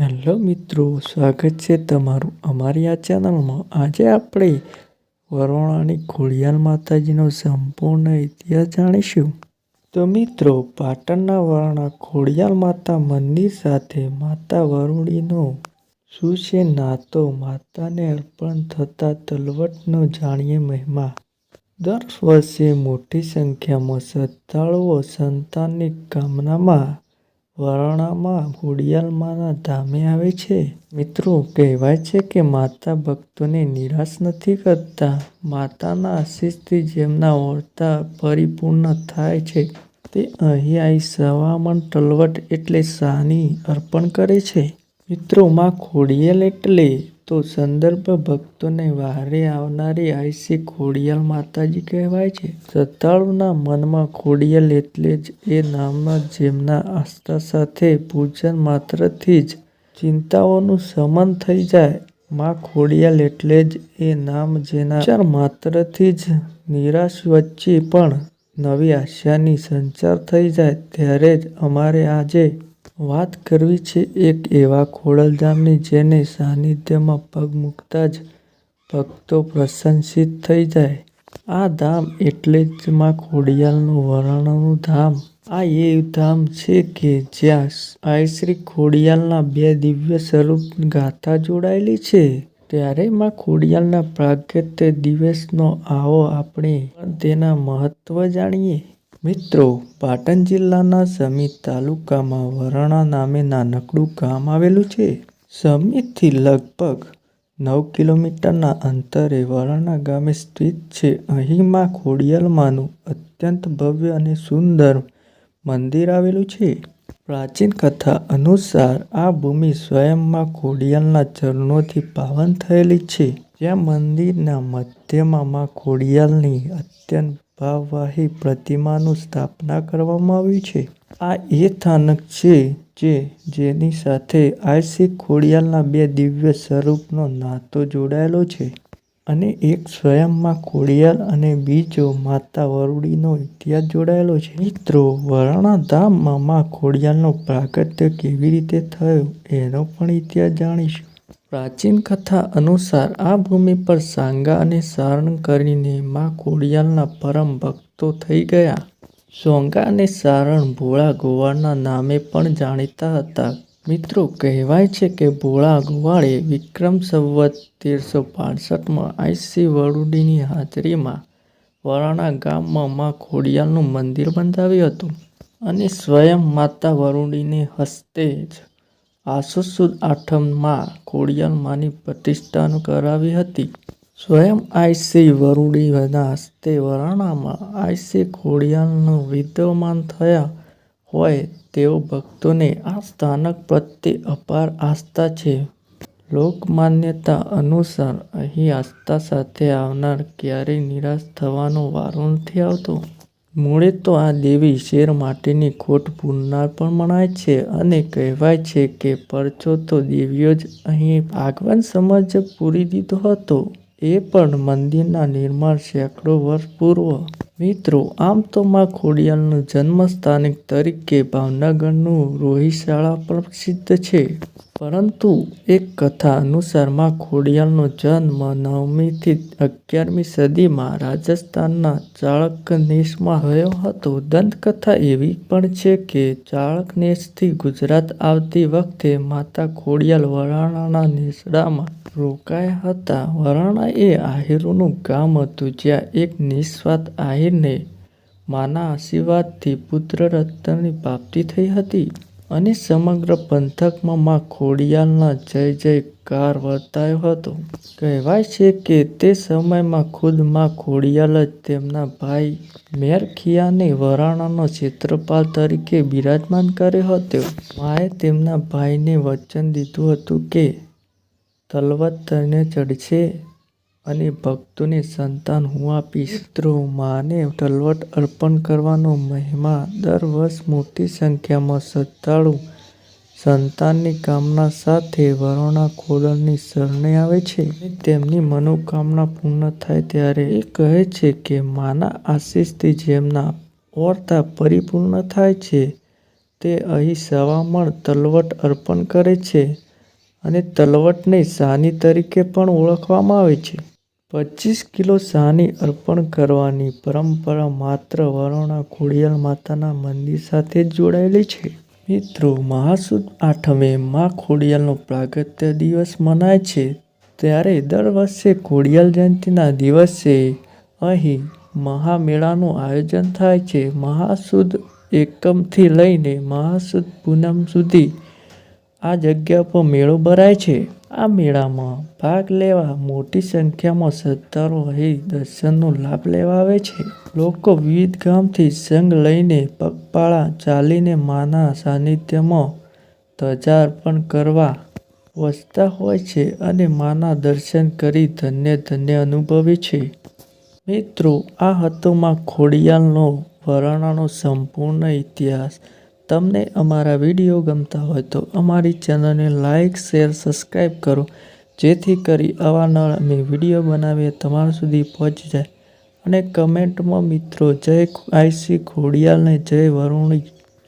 Hello મિત્રો, સ્વાગત છે તમારું અમારી આ ચેનલમાં. આજે આપણે વરોણાની ખોડિયાલ માતાજીનો સંપૂર્ણ ઇતિહાસ જાણીશું. તો મિત્રો, પાટણના વરણા ખોડિયાલ માતા મંદિર સાથે માતા વરુણીનો શું છે નાતો? માતાને અર્પણ થતા તલવટનો જાણીએ મહિમા. દર વર્ષે મોટી સંખ્યામાં શ્રદ્ધાળુઓ સંતાનની કામનામાં વરાણામાં ખોડિયાલમાના ધામે આવે છે. મિત્રો, કહેવાય છે કે માતા ભક્તોને નિરાશ નથી કરતા. માતાના આશીષથી જેમના ઓરતા પરિપૂર્ણ થાય છે, તે અહીં આવી સવામણ તલવટ એટલે શાની અર્પણ કરે છે. મિત્રો, માં ખોડિયાલ એટલે? તો સંદર્ભ ભક્તોને વહારે આવનારી આઈસી ખોડિયાલ માતાજી કહેવાય છે. શ્રદ્ધાળુના મનમાં ખોડિયાલ એટલે જ એ નામ જેમના આસ્થા સાથે પૂજન માત્રથી જ ચિંતાઓનું શમન થઈ જાય. માં ખોડિયાલ એટલે જ એ નામ જેના ઉચ્ચાર માત્રથી જ નિરાશ વચ્ચે પણ નવી આશાની સંચાર થઈ જાય. ત્યારે જ અમારે આજે વાત કરવી છે એક એવા ખોડલધામની જેને સાનિધ્યમાં પગ મૂકતા જ ભક્તો પ્રસન્નચિત્ત થઈ જાય. આ ધામ એટલે જ માં ખોડિયાલનું વરાણાનું ધામ. આ એ ધામ છે કે જ્યાં આઈશ્રી ખોડિયાલના બે દિવ્ય સ્વરૂપ ગાથા જોડાયેલી છે. ત્યારે માં ખોડિયાલના પ્રાગટ્ય દિવસનો આવો આપણે તેના મહત્વ જાણીએ. મિત્રો, પાટણ જિલ્લાના સમી તાલુકામાં વરાણા નામે નાનકડું ગામ આવેલું છે. સમીથી લગભગ નવ કિલોમીટરના અંતરે વરાણા ગામે સ્થિત છે. અહીં માં ખોડિયાલમાંનું અત્યંત ભવ્ય અને સુંદર મંદિર આવેલું છે. પ્રાચીન કથા અનુસાર આ ભૂમિ સ્વયંમાં ખોડિયાલના ચરણોથી પાવન થયેલી છે. જ્યાં મંદિરના મધ્યમાં માં ખોડિયાલની અત્યંત ભાવવાહી પ્રતિમાનું સ્થાપના કરવામાં આવી છે. આ એ સ્થાનક છે જે જેની સાથે આઈશ્રી ખોડિયાલના બે દિવ્ય સ્વરૂપનો નાતો જોડાયેલો છે અને એક સ્વયંમાં ખોડિયાલ અને બીજો માતા વરુડીનો ઇતિહાસ જોડાયેલો છે. મિત્રો વરાણા ધામમાં માં ખોડિયાલનો પ્રાગટ્ય કેવી રીતે થયો, એનો પણ ઇતિહાસ જાણીશું. પ્રાચીન કથા અનુસાર આ ભૂમિ પર સાંગા અને સારણ કરીને માં ખોડિયાલના પરમ ભક્તો થઈ ગયા. સોંગા અને સારણ ભોળા ગોવાળના નામે પણ જાણીતા હતા. મિત્રો, કહેવાય છે કે ભોળા ગોવાળે વિક્રમ સંવત તેરસો પાંસઠમાં આઈસી વરુડીની હાજરીમાં વરાણા ગામમાં માં ખોડિયાલનું મંદિર બંધાવ્યું હતું અને સ્વયં માતા વરુડીને હસ્તે જ આસો સુદ આઠમમાં ખોડિયાલ માની પ્રતિષ્ઠા કરાવી હતી. સ્વયં આઈસી વરુડીના હસ્તે વરાણામાં આઈસી ખોડિયાલનું વિદ્યમાન થયા હોય તેઓ ભક્તોને આ સ્થાનક પ્રત્યે અપાર આસ્થા છે. લોકમાન્યતા અનુસાર અહીં આસ્થા સાથે આવનાર ક્યારેય નિરાશ થવાનો વારો નથી આવતો. મૂળે તો આ દેવી શેર માટેની ખોટ પૂરનાર પણ મનાય છે અને કહેવાય છે કે પરચો તો દેવીઓ જ અહીં આગમન સમજ પૂરી દીધો હતો. એ પણ મંદિરના નિર્માણ સેંકડો વર્ષ પૂર્વ. મિત્રો, આમ તો માં ખોડિયાલનું જન્મ સ્થાનિક તરીકે ભાવનગરનું રોહિશાળા પણ પ્રસિદ્ધ છે. પરંતુ એક કથા અનુસારમાં ખોડિયાલનો જન્મ નવમીથી અગિયારમી સદીમાં રાજસ્થાનના ચાણક્યનેશમાં થયો હતો. દંતકથા એવી પણ છે કે ચાણક્યનેશથી ગુજરાત આવતી વખતે માતા ખોડિયાલ વરાણાના નેસડામાં રોકાયા હતા. વરાણા એ આહીરોનું ગામ હતું જ્યાં એક નિસ્વાત આહીરને માના આશીર્વાદથી પુત્ર રત્નની પ્રાપ્તિ થઈ હતી. અને સમગ્ર પંથકમાં માં ખોડિયાલના જય જયકાર વર્તાયો હતો. કહેવાય છે કે તે સમયમાં ખુદમાં ખોડિયાલ જ તેમના ભાઈ મેરખિયાને વરાણાનો ક્ષેત્રપાલ તરીકે બિરાજમાન કર્યો હતો. માએ તેમના ભાઈને વચન દીધું હતું કે તલવત તને ચડશે અને ભક્તોને સંતાન હું આપીશ. મિત્રો, માને તલવટ અર્પણ કરવાનો મહિમા દર વર્ષ મોટી સંખ્યામાં શ્રદ્ધાળુ સંતાનની કામના સાથે વરોણા ખોડલની શરણે આવે છે. તેમની મનોકામના પૂર્ણ થાય ત્યારે એ કહે છે કે, માના આશીષથી જેમના ઓરતા પરિપૂર્ણ થાય છે, તે અહીં સવામણ તલવટ અર્પણ કરે છે અને તલવટને સાની તરીકે પણ ઓળખવામાં આવે છે. પચીસ કિલો સાની અર્પણ કરવાની પરંપરા માત્ર વરોણા ખોડિયાર માતાના મંદિર સાથે જ જોડાયેલી છે. મિત્રો, મહાસુદ આઠમે મા ખોડિયાલનો પ્રાગત્ય દિવસ મનાય છે. ત્યારે દર વર્ષે ખોડિયાલ જયંતિના દિવસે અહીં મહામેળાનું આયોજન થાય છે. મહાસુદ એકમથી લઈને મહાસુદ પૂનમ સુધી આ જગ્યા પર મેળો ભરાય છે. આ મેળામાં ભાગ લેવા મોટી સંખ્યામાં શ્રદ્ધાળુઓ અહીં દર્શનનો લાભ લેવા આવે છે. લોકો વિવિધ ગામથી સંઘ લઈને પગપાળા ચાલીને માના સાનિધ્યમાં ધજા અર્પણ કરવા વસતા હોય છે અને માના દર્શન કરી ધન્ય ધન્ય અનુભવે છે. મિત્રો, આ હતો માં ખોડિયાલનો વરાણાનો સંપૂર્ણ ઇતિહાસ. તમને અમારા વીડિયો ગમતા હોય તો અમારી ચેનલને લાઇક શેર સબસ્ક્રાઈબ કરો. જેથી કરી અવારનવાર અમે વીડિયો બનાવીએ તમારા સુધી પહોંચી જાય. અને કમેન્ટમાં મિત્રો, જય આઈસી ખોડિયાલને જય વરુણી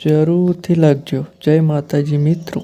જરૂરથી લખજો જય માતાજી મિત્રો.